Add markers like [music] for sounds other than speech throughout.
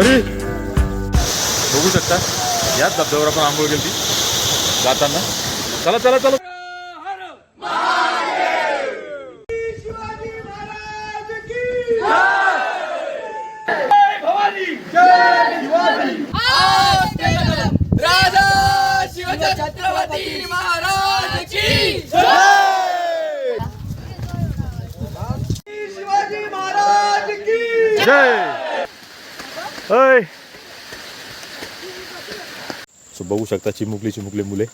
परी बघू शकता. याच धबधब्यावर आपण आंघोळ केली जाताना. चला चला चला राजा शिवछत्रपती महाराज की शिवाजी महाराज की जय अय सो बघू शकता चिमुकली चिमुकली मुले.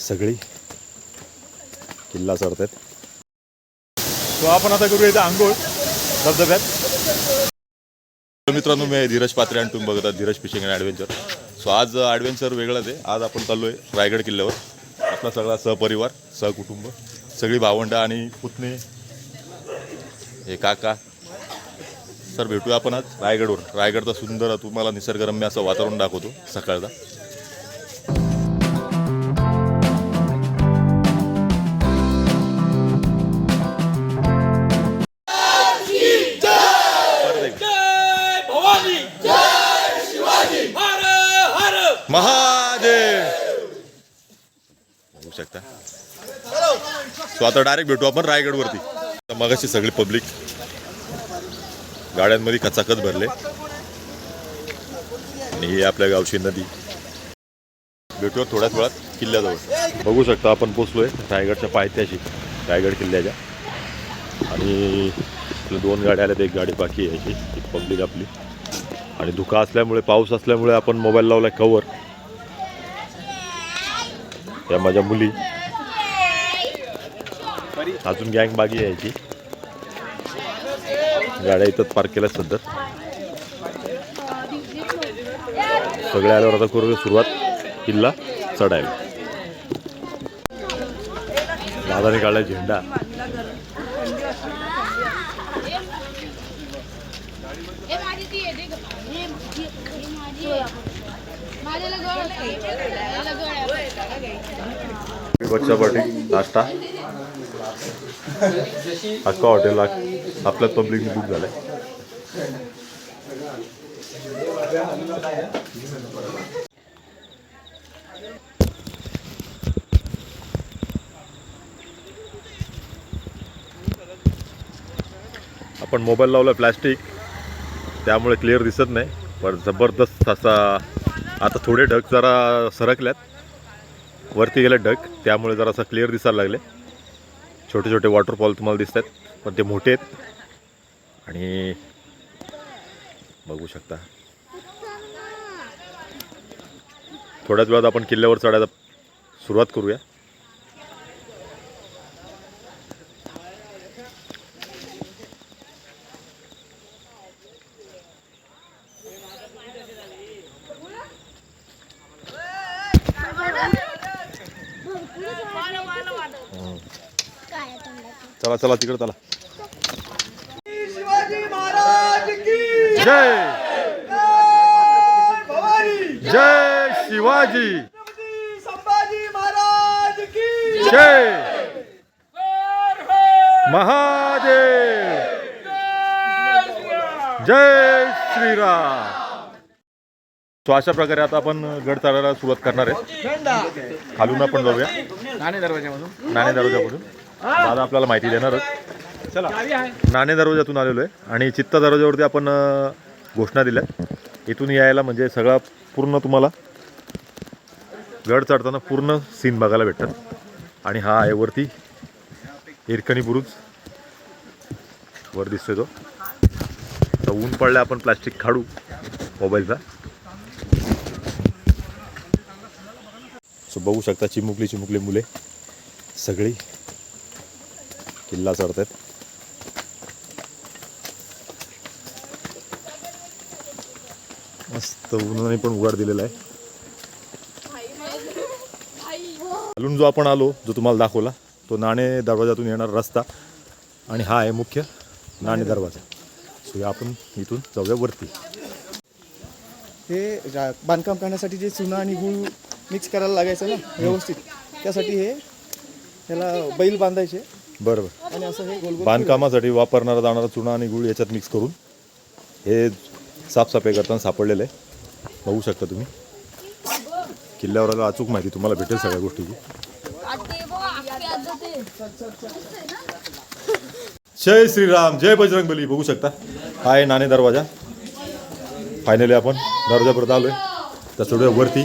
सगळी किल्ला चढतात सो आपण आता करूया इथं आंघोळ. धबधब्यात. तर मित्रांनो मी आहे धीरज पात्रे आणि तुम्ही बघत आहात Dheeraj Fishing and Adventure. So आज ॲडव्हेंचर वेगळंच आहे. आज आपण चाललोय रायगड किल्ल्यावर. आपला सगळा सहपरिवार सहकुटुंब सगळी भावंड आणि पुतणे हे काका. सर भेटूया आपण आज रायगडवर रायगडचा सुंदर तुम्हाला निसर्गरम्य असं वातावरण दाखवतो सकाळचा. शकता. सो आता डायरेक्ट भेटू आपण रायगडवरती. मग अशी सगळी पब्लिक गाड्यांमध्ये कचाकच भरले. आणि ही आपल्या गावची नदी. भेटू थोड्याच वेळात किल्ल्याजवळ. बघू शकता आपण पोचलोय रायगडच्या पायथ्याशी रायगड किल्ल्याच्या. आणि दोन गाड्या आल्यात एक गाडी बाकी आहे याची पब्लिक आपली. आणि धुका असल्यामुळे पाऊस असल्यामुळे आपण मोबाईल लावलाय कवर या माझ्या मुली. अजून गँग बागी यायची गाड्या इथंच पार्क केल्या सध्या. सगळे आल्यावर आता करू सुरुवात. किल्ला चढायला. दादाने काढला झेंडा हे माझी ती आहे, ठीक आहे. हे माझी हे माझी आहे. माझ्याला गळ आहे. याला गळ आहे. बच्चा नाश्ता अक्का हॉटेलला आपल्याच पब्लिक बुक झालाय. आपण मोबाईल लावला प्लॅस्टिक त्यामुळे क्लिअर दिसत नाही. पण जबरदस्त असा आता थोडे ढग जरा सरकल्यात. वरती गेलं ढग त्यामुळे जरासा क्लिअर दिसायला लागले. छोटे छोटे वॉटरफॉल तुम्हाला दिसत आहेत पण ते मोठे आहेत. आणि बघू शकता. थोड्याच वेळात आपण किल्ल्यावर चढायला सुरुवात करूया. चला चला तिकडे चला. शिवाजी महाराज की जय. जय भवानी. जय शिवाजी. संभाजी महाराज की जय. महादेव जय श्रीराम. जय श्रीराम. तो अशा प्रकारे आता आपण गड चढायला सुरुवात करणार आहे. खालून आपण जाऊया. नाणे दरवाजामधून नाणे दरवाजाकडून दादा आपल्याला माहिती देणारच चला. नाणे दरवाजातून आलेलो आहे आणि चित्ता दरवाजावरती आपण घोषणा दिल्या इथून यायला म्हणजे सगळा पूर्ण तुम्हाला गड चढताना पूर्ण सीन बघायला भेटतात. आणि हा आहे वरती. हिरकणी बुरुज. वर दिसतोय तो. तर ऊन पडलं आपण प्लास्टिक काढू मोबाईलचा सो बघू शकता चिमुकली चिमुकली मुले सगळी. किल्ला चढतात मस्त उन्हाने पण उघाड दिलेला आहे. खालून जो आपण आलो जो तुम्हाला दाखवला तो नाणे दरवाजातून येणार रस्ता. आणि हा आहे मुख्य नाणे दरवाजा. सो या आपण इथून जाऊया वरती. हे बांधकाम करण्यासाठी जे चुना आणि गुळ मिक्स करायला लागायचं ना व्यवस्थित. त्यासाठी हे ह्याला बैल बांधायचे. बरोबर. आणि असं हे गोल गोल बांधकामासाठी वापरणारा जाणारा चुना आणि गुळ याच्यात मिक्स करून हे साफसफाई करताना सापडलेलं आहे. बघू शकता तुम्ही. किल्ल्यावर आल्यावर अचूक माहिती तुम्हाला भेटेल सगळ्या गोष्टीची. जय श्रीराम जय बजरंग बली बघू शकता. हा आहे नाणे दरवाजा. फायनली आपण दरवाजापर्यंत आलोय. त्या थोड्या वरती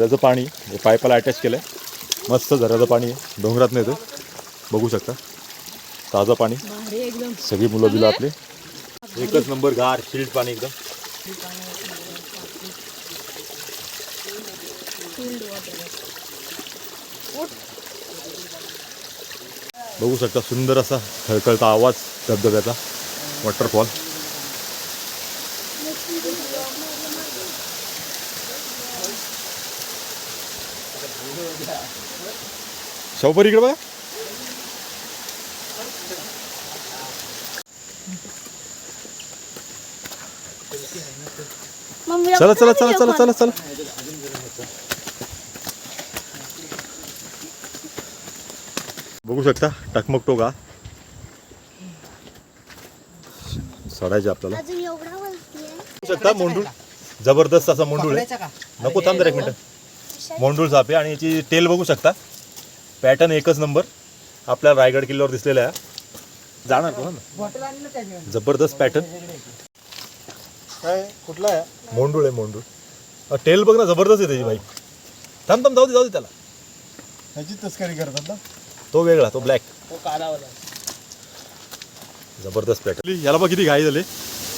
झऱ्याचं पाणी हे पाईपाला अटॅच केलं आहे मस्त झऱ्याचं पाणी आहे डोंगरात येतं बघू शकता. ताजं पाणी. सगळी मुलं बिलं आपले. एकच नंबर गार शिल्ड पाणी एकदम. बघू शकता सुंदर असा खळखळता आवाज धबधब्याचा. वॉटरफॉल. शवपर इकडे बघा चला चला चला चला चला चला। बघू शकता? टकमक टोका सडायचे आपल्याला। बघू शकता? मोंडूळ जबरदस्त असा मोंडूळ आहे. नको थांब जरा एक मिनिट. मोंडूळ साप आहे आणि याची टेल बघू शकता? पॅटर्न एकच नंबर. आपल्या रायगड किल्ल्यावर दिसलेला आहे. जाणार कोण जबरदस्त पॅटर्न. काय कुठला आहे मोंडूळ. आहे मोंडूळ टेल बघ ना जबरदस्त आहे त्याची बाई. थांब थांब जाऊ दे जाऊ दे त्याला. ह्याची तस्करी करतात ना? तो वेगळा तो ब्लॅक जबरदस्त पॅटर्न. याला बघ किती घाई झाले.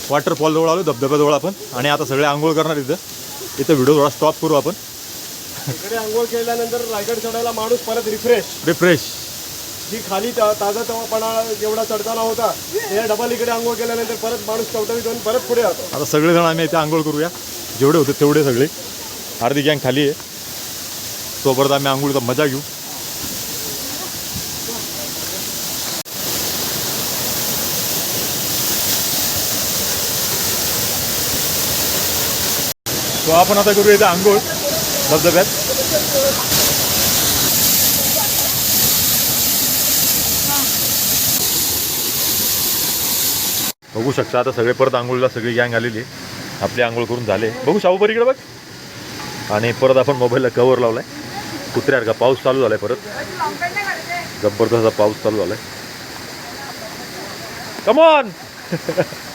वॉटरफॉल जवळ आलो धबधब्याजवळ आपण. आणि आता सगळे आंघोळ करणार इथं. इथं व्हिडिओ थोडा स्टॉप करू आपण. इकडे आंघोळ केल्यानंतर रायगड चढायला माणूस परत रिफ्रेश रिफ्रेश जी खाली ता- ताजा तवापणा जेवढा चढताना होता ते डबल इकडे आंघोळ केल्यानंतर परत माणूस टवटवीत होऊन परत पुढे जातो आता सगळेजण आम्ही इथे आंघोळ करूया. जेवढे होते तेवढे सगळे. अर्धी गँग खाली आहे. तोपर्यंत आम्ही आंघोळीचा मजा घेऊ. तो आपण आता करूया इथे आंघोळ. धबधब्यात? बघू शकता आता सगळे परत आंघोळीला सगळी गँग आलेली आहे. आपली आंघोळ करून झाले. बघू शाहू इकडे बघ. आणि परत आपण मोबाईलला कवर लावलाय. कुत्र्यार का पाऊस चालू झालाय परत. जबरदस्त पाऊस चालू झालाय. कमॉन [laughs]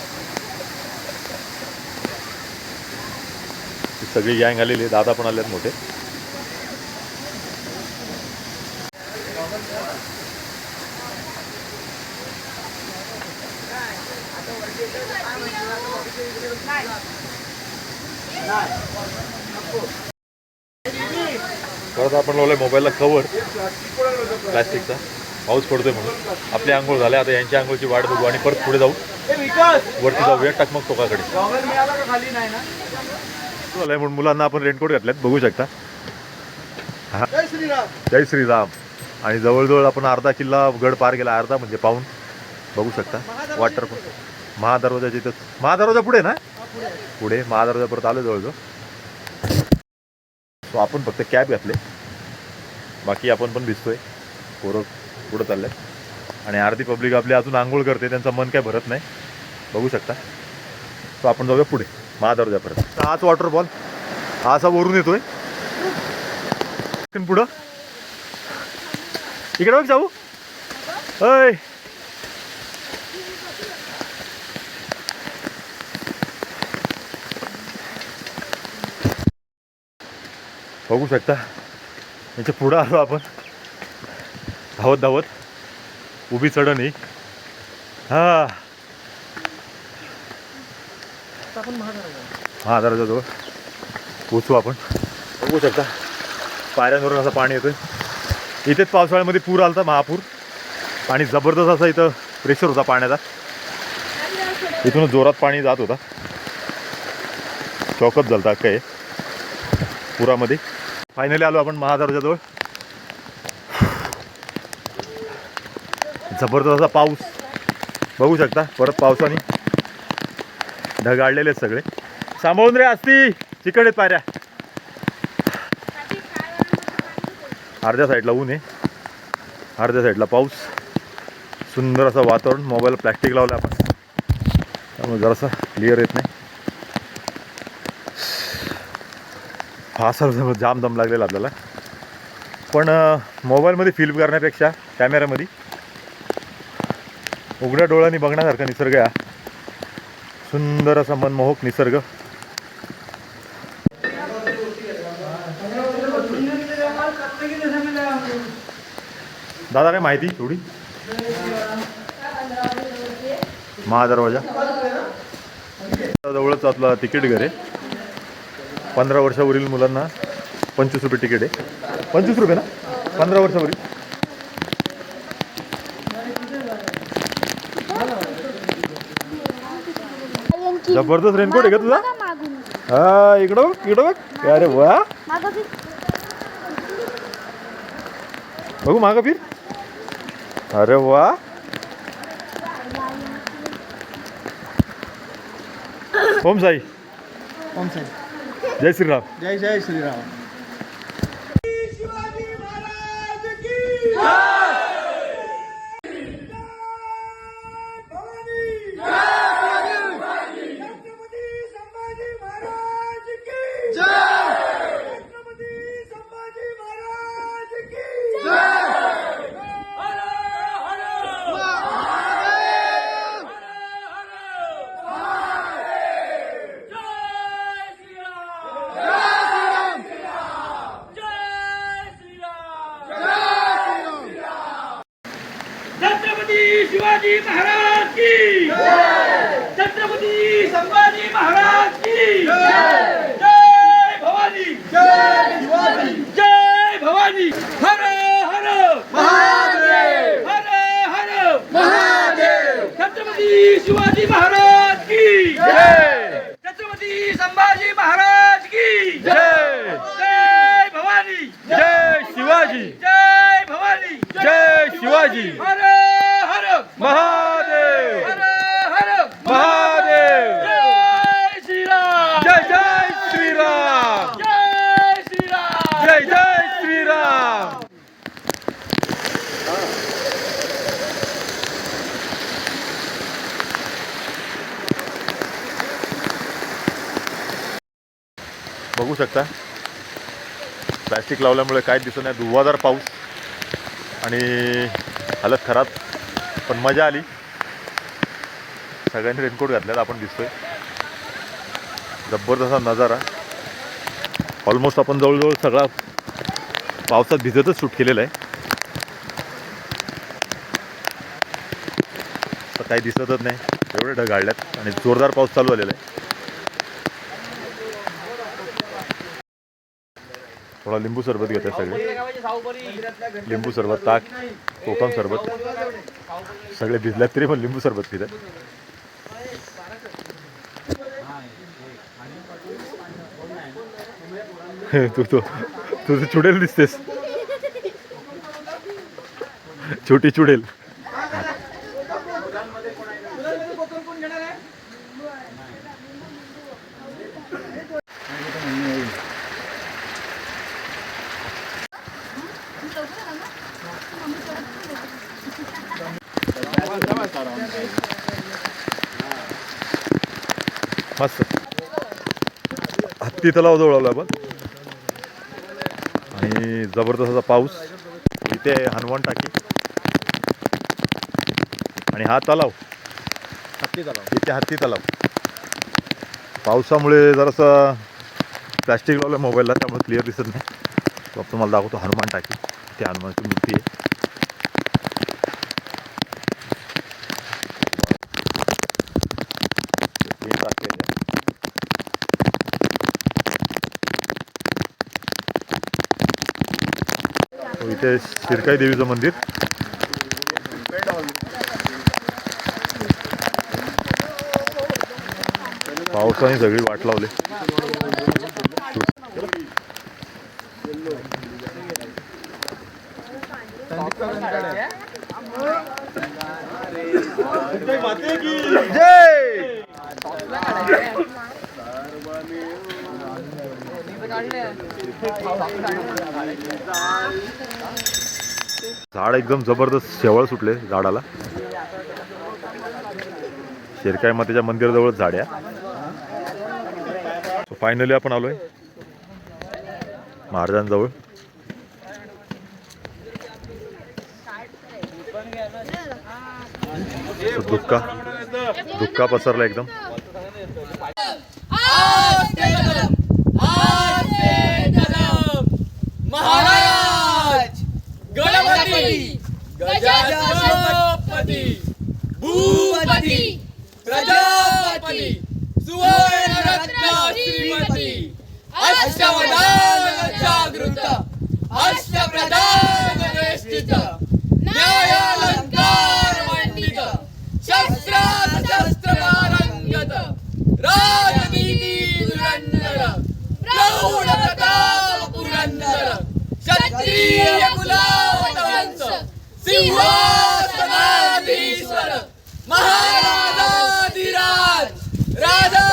सगळी गँग आलेली आहे. दादा पण आले आहेत मोठे. परत आपण लावलंय मोबाईलला कवर प्लास्टिकचा. पाऊस पडतोय म्हणून. आपली आंघोळ झाल्या आता यांच्या आंघोळची वाट बघू आणि परत पुढे जाऊ. वरती जाऊया. टकमक टोकाकडे. ना झालंय म्हणून मुलांना आपण रेनकोट घातल्यात बघू शकता. जय श्रीराम. जय श्रीराम. आणि जवळजवळ आपण अर्धा किल्ला गड पार केला अर्धा म्हणजे पाहून बघू शकता. वॉटर महादरवाजाच्या इथं महादरवाजा पुढे ना? पुढे. महादरवाजा परत आलो जवळजवळ. सो आपण फक्त कॅब घातले. बाकी आपण पण दिसतोय पोरं पुढं चालल्यात. आणि अर्धी पब्लिक आपली अजून आंघोळ करते त्यांचं मन काय भरत नाही. बघू शकता. सो आपण जाऊया पुढे. महादरवाजापर्यंत हाच वॉटरफॉल हा असा वरून येतोय. पुढं. इकडे बघ जाऊ अय बघू शकता. याच्या पुढं आलो आपण. धावत धावत. उभी चढण ही. हा. हा जवळ पोचू आपण. बघू शकता पायऱ्यांवरून असं पाणी येतं इथेच पावसाळ्यामध्ये पूर आला होता महापूर. आणि जबरदस्त असा इथं प्रेशर होता पाण्याचा. इथून जोरात पाणी जात होता. चौकत झालता काय पुरामध्ये. फायनली आलो आपण महादरवाजाजवळ जबरदस्त असा पाऊस. बघू शकता परत पावसाने. ढगाळलेले आहेत सगळे. सांभाळून रे असती तिकडे पाऱ्या पायऱ्या. अर्ध्या साईडला ऊन आहे. अर्ध्या साईडला पाऊस. सुंदर असं वातावरण. मोबाईल प्लॅस्टिक लावलं आपण. त्यामुळे जरासा क्लिअर येत नाही. फासा जाम दम लागलेला आपल्याला. पण मोबाईलमध्ये फिल्म करण्यापेक्षा कॅमेऱ्यामध्ये उघड्या डोळ्यांनी बघण्यासारखा निसर्ग आहे सुंदर असा मनमोहक निसर्ग. दादा काय माहिती थोडी महादरवाजा. जवळच आपला तिकीट घर आहे. पंधरा वर्षावरील मुलांना पंचवीस रुपये तिकीट आहे. पंचवीस रुपये ना? पंधरा वर्षावरील. जबरदस्त रेनकोट आहे का तुझा? हा इकडं बघ इकडं बघ. अरे वा. बघू मागं फिर. अरे वा. ओम साई. ओम साई. जय श्रीराम. जय जय श्रीराम छत्रपती शिवाजी महाराज की छत्रपती संभाजी महाराज की जय भवानी जय शिवाजी जय भवानी हर हर महादेव हर हर महादेव छत्रपती शिवाजी महाराज की छत्रपती संभाजी महाराज की जय जय भवानी जय शिवाजी जय भवानी जय शिवाजी हर हर महादेव हर हर महादेव जय श्रीराम जय जय श्रीराम जय श्रीराम जय जय श्रीराम बघू शकता प्लॅस्टिक लावल्यामुळे काय दिसत नाही. धुवादार पाऊस आणि हालत खराब. पण मजा आली. सगळ्यांनी रेनकोट घातल्यात आपण दिसतोय. जबरदस्त नजारा. ऑलमोस्ट आपण जवळजवळ सगळा पावसात भिजतच शूट केलेला आहे. तर काही दिसतच नाही. एवढे ढगाळल्यात आणि जोरदार पाऊस चालू झालेला आहे. लिंबू सरबत घेतात सगळे. लिंबू सरबत ताक कोकम सरबत. सगळे भिजल्यात तरी पण लिंबू सरबत पितात. [laughs] तू तो तू तर चुडेल दिसतेस. छोटी चुडेल मस्त हत्ती तलाव जवळ आलो आपण. आणि जबरदस्त असा पाऊस. इथे हनुमान टाकी. आणि हा तलाव. हत्ती तलाव. इथे हत्ती तलाव. पावसामुळे जरासं प्लॅस्टिक लावलं मोबाईलला त्यामुळे क्लिअर दिसत नाही. तो तुम्हाला दाखवतो हनुमान टाकी. ते हनुमानची मूर्ती आहे ते टाकलेलं आहे. तो इथे शिरकाई देवीचं मंदिर. पावसाने सगळी वाट लावली. जय! झाड एकदम जबरदस्त शेवळ सुटले झाडाला. शेरकाय मातेच्या मंदिराजवळच झाड आहे. फायनली आपण आलोय महाराजांजवळ. दुःखा दुःखा पसरला एकदम. महाराज! गणपती! गजापती भूपती! प्रजापती! सुवर्णरत्न श्रीमती! अष्टवदान जागृत! अष्टप्रधान वेष्टित! न्यायालंकार मंडित! शस्त्रात शस्त्र पारंगत राजनीती धुरंधर प्रौढ प्रताप पुरंदर! सिंहासनाधीश्वर महाराजाधिराज राजा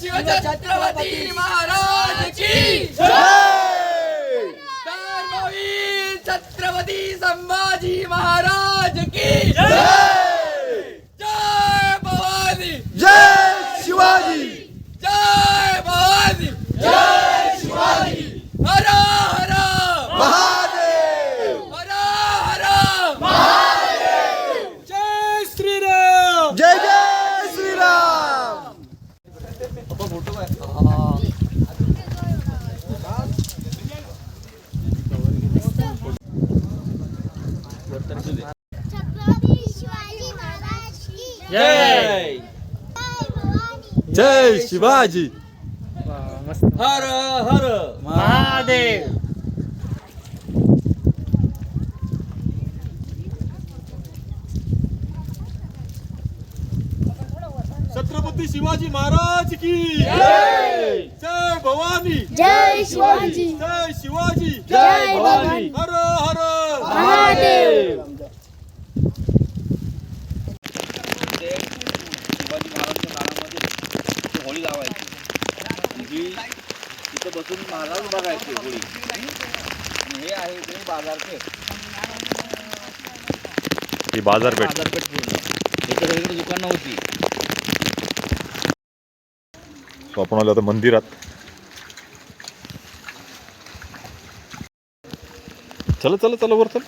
शिवछत्रपती महाराज की धर्मवीर छत्रपती संभाजी महाराज की जय भवानी जय शिवाजी जय भवानी जय शिवाजी हर हर महादेव हर हर महादेव जय श्रीराम जय जय श्रीराम छत्रपती शिवाजी महाराज की जय भवानी जय शिवाजी. हर हर. महादेव. छत्रपती शिवाजी महाराज की जय भवानी. जय शिवाजी. जय शिवाजी. जय भवानी. हर हर. महादेव. बसून महाराज बघायचे आणि हे आहे ते बाजारपेठ. ही बाजारपेठ. बाजारपेठ पूर्ण. इकडे सगळीकडे दुकानं होती So आपण आलो आता मंदिरात. चला चला चला वर चल.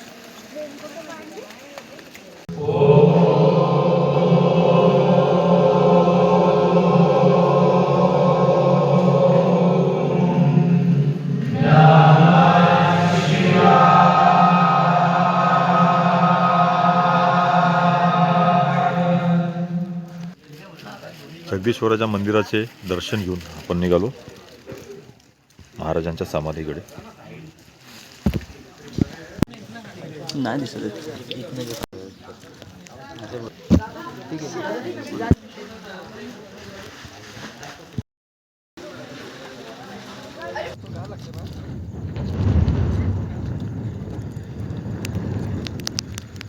जगदीश्वराच्या मंदिराचे दर्शन घेऊन आपण निघालो. महाराजांच्या समाधीकडे. नाही दिसत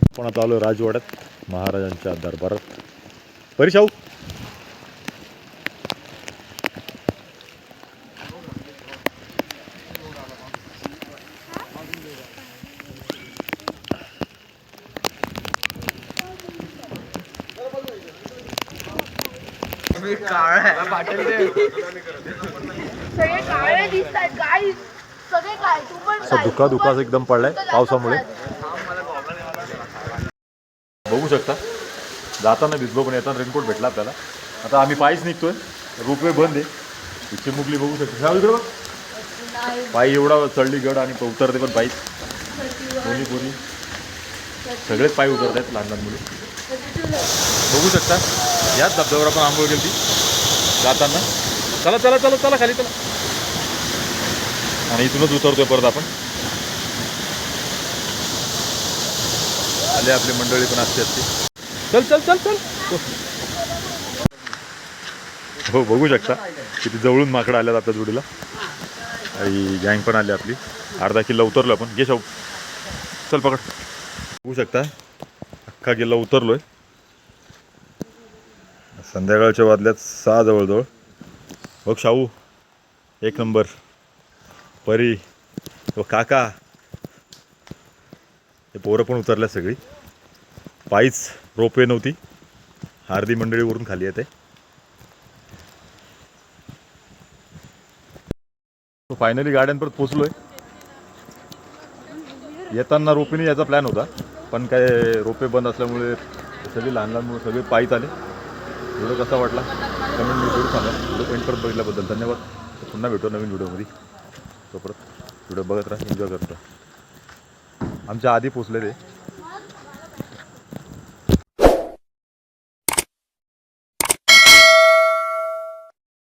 आपण आता आलो राजवाड्यात महाराजांच्या दरबारात. परिशाऊ सगळे काळे दिसतात काय? सगळे काय तू पण असं धुका धुकाच एकदम पडलाय पावसामुळे. बघू शकता. जाताना भिजलो पण येताना रेनकोट भेटला आपल्याला. आता आम्ही पायीच निघतोय. रोपवे बंद आहे. ही चिमुकली बघू शकतो. ह्या इकडे बघ. पायी एवढा चढली गड आणि उतरते पण पायीच कोणी कोणी सगळेच पायी उतरत आहेत लहान लहान मुले. बघू शकता. याच धबधब्यावर आपण आंघोळ केली जाताना. चला चला चला चला खाली चला. आणि इथूनच उतरतोय परत आपण. आले आपली मंडळी पण असते असते चल चल चल चल. हो बघू शकता. किती जवळून माकडं आल्यात आपल्या जोडीला. आणि गँग पण आली आपली. अर्धा किल्ला उतरलो आपण घे शाहू. चल पकड. बघू शकता. अख्खा किल्ला उतरलोय. संध्याकाळच्या वाजल्यात सहा जवळजवळ. बघ शाहू एक नंबर. परी व काका. हे पोरं पण उतरल्या सगळी. पायीच रोपवे नव्हती. हार्दी मंडळीवरून खाली येते. फायनली गाड्यांपर्यंत पोचलोय. येताना रोपेने याचा प्लॅन होता. पण काय रोपे बंद असल्यामुळे सगळी लहान लहान मुलं सगळे पायीच आले. व्हिडिओ कसा वाटला? कमेंट मी जरूर सांगा. व्हिडिओ पॉईंट परत बघितल्याबद्दल धन्यवाद. पुन्हा भेटू नवीन व्हिडिओमध्ये. परत व्हिडिओ बघत राहा एन्जॉय करत राहा. आमच्या आधी पोचले ते